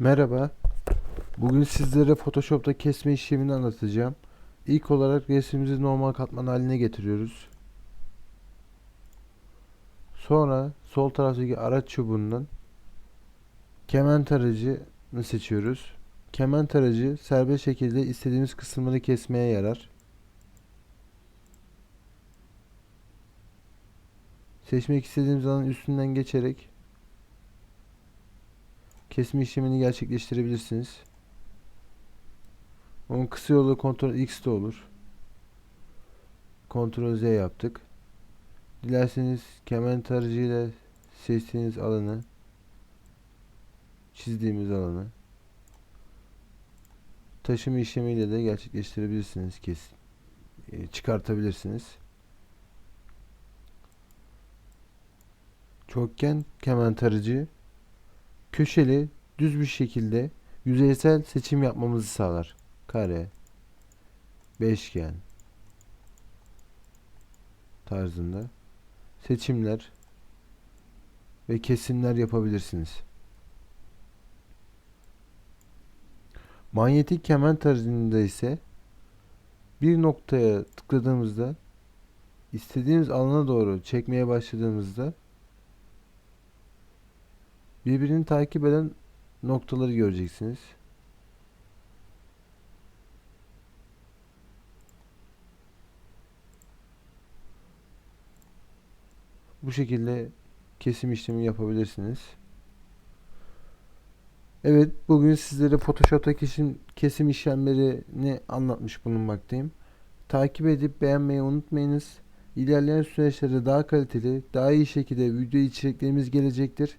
Merhaba. Bugün sizlere Photoshop'ta kesme işlemini anlatacağım. İlk olarak resmimizi normal katman haline getiriyoruz. Sonra sol taraftaki araç çubuğundan kemen tarayıcını seçiyoruz. Kemen tarayıcı serbest şekilde istediğimiz kısımları kesmeye yarar. Seçmek istediğimiz alanın üstünden geçerek kesme işlemini gerçekleştirebilirsiniz. Onun kısa yolu Ctrl X de olur. Ctrl Z yaptık. Dilerseniz kemen tarayıcı ile seçtiğiniz alanı çizdiğimiz alanı taşıma işlemiyle de gerçekleştirebilirsiniz kes e, çıkartabilirsiniz. Çokgen kemen tarayıcı köşeli düz bir şekilde yüzeysel seçim yapmamızı sağlar. Kare, beşgen tarzında seçimler ve kesimler yapabilirsiniz. Manyetik kemen tarayıcında ise bir noktaya tıkladığımızda istediğimiz alana doğru çekmeye başladığımızda birbirini takip eden noktaları göreceksiniz. Bu şekilde kesim işlemi yapabilirsiniz. Evet, bugün sizlere Photoshop'ta kesim, kesim işlemlerini anlatmış bulunmaktayım. Takip edip beğenmeyi unutmayınız. İlerleyen süreçlerde daha kaliteli, daha iyi şekilde video içeriklerimiz gelecektir.